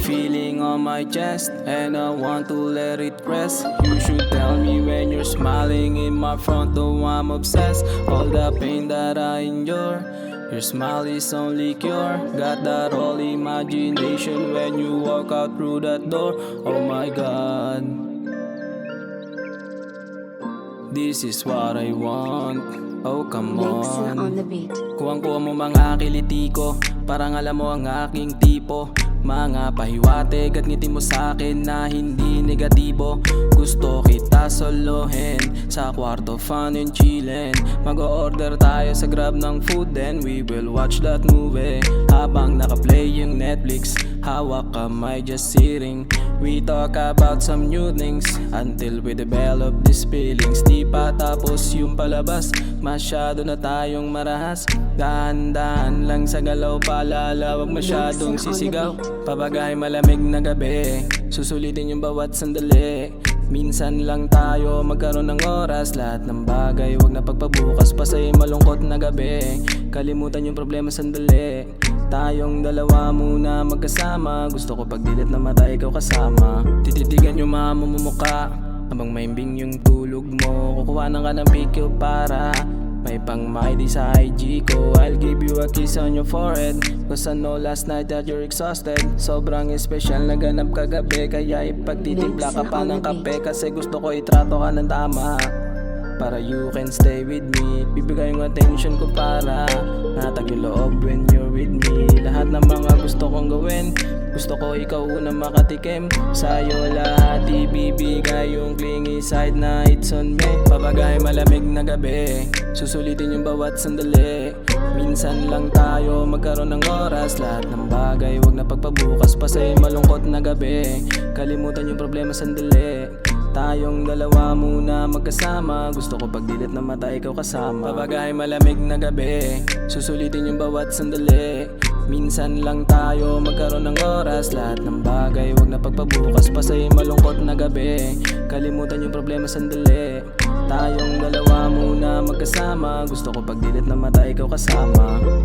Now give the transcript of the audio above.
feeling on my chest And I want to let it rest. You should tell me when you're smiling in my front Though I'm obsessed. All the pain that I endure Your smile is only cure. Got that whole imagination When you walk out through that door. Oh my God. This is what I want. Oh come on. on the beat. Kuwang-kuha mo mga kiliti ko. Parang alam mo ang aking tipo Mga pahiwatig at ngiti mo sa akin na hindi negatibo. Gusto kita solohin Sa kwarto fun and chillin. Mag-order tayo sa grab ng food Then we will watch that movie. Habang nakaplay yung Netflix Hawak kamay just sitting. We talk about some new things Until we develop these feelings. Di pa tapos yung palabas Masyado na tayong marahas. Dahan-dahan lang sa galaw Paalala Huwag masyadong sisigaw. Papagay malamig na gabi Susulitin yung bawat sandali. Minsan lang tayo magkaroon ng oras Lahat ng bagay Huwag na pagpabukas. Pa sa'y malungkot na gabi Kalimutan yung problema sandali Tayong dalawa muna magkasama. Gusto ko pagdilit na mata ikaw kasama. Tititigan yung mga mumumuka Habang maimbing yung tulog mo. Kukuha na ka ng picture para May pang ID sa IG ko. I'll give you a kiss on your forehead. Cause I know last night that you're exhausted. Sobrang special na ganap kagabi Kaya ipagtitimpla ka pa ng kape. Kasi gusto ko itrato ka ng tama para you can stay with me. Bibigay yung attention ko para Natag yung loob when you're with me. Lahat ng mga gusto kong gawin Gusto ko ikaw una makatikim. Sa'yo lahat ibibigay yung clingy side na it's on me. Papagay malamig na gabi. Susulitin yung bawat sandali. Minsan lang tayo magkaroon ng oras. Lahat ng bagay wag na pagpabukas pa sa'y malungkot na gabi. Kalimutan yung problema sandali Tayong dalawa muna magkasama. Gusto ko pagdilit na mata ikaw kasama. Papagay malamig na gabi. Susulitin yung bawat sandali. Minsan lang tayo magkaroon ng oras. Lahat ng bagay wag na pagpabukas. Pa sa'y malungkot na gabi. Kalimutan yung problema sandali. Tayong dalawa muna magkasama. Gusto ko pagdilit na mata ikaw kasama